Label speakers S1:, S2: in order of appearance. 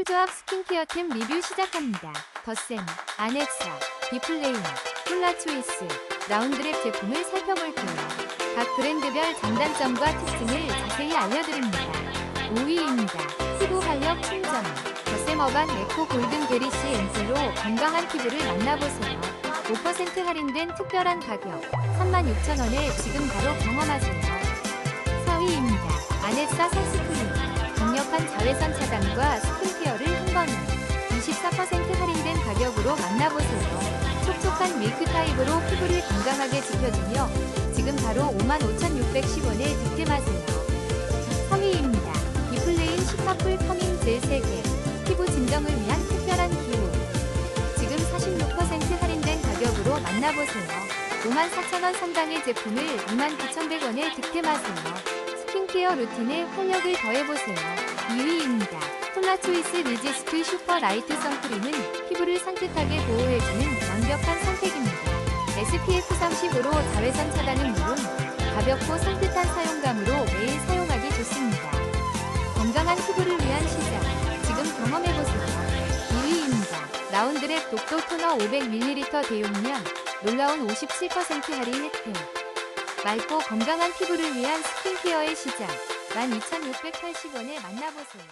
S1: 쿨조합 스킨케어 템 리뷰 시작합니다. 더샘, 아넥사, 비플레인, 콜라초이스, 라운드랩 제품을 살펴볼게요. 각 브랜드별 장단점과 특징을 자세히 알려드립니다. 5위입니다. 피부 활력 충전 더샘 어반 에코 골든 베리시 엔젤로 건강한 피부를 만나보세요. 5% 할인된 특별한 가격 36,000원에 지금 바로 경험하세요. 4위입니다. 아넥사 30 가격으로 만나보세요. 촉촉한 밀크 타입으로 피부를 건강하게 지켜주며 지금 바로 55,610원에 득템하세요. 3위입니다. 비플레인 슈퍼풀 커밍 젤 3개 피부 진정을 위한 특별한 기호 지금 46% 할인된 가격으로 만나보세요. 54,000원 상당의 제품을 29,100원에 득템하세요. 스킨케어 루틴에 활력을 더해보세요. 2위입니다. 콜라초이스 리지스트 슈퍼 라이트 선크림은 피부를 산뜻하게 보호해주는 완벽한 선택입니다. SPF 30으로 자외선 차단은 물론 가볍고 산뜻한 사용감으로 매일 사용하기 좋습니다. 건강한 피부를 위한 시작. 지금 경험해보세요. 2위입니다. 라운드랩 독도 토너 500ml 대용량 놀라운 57% 할인 혜택. 맑고 건강한 피부를 위한 스킨케어의 시작. 12,680원에 만나보세요.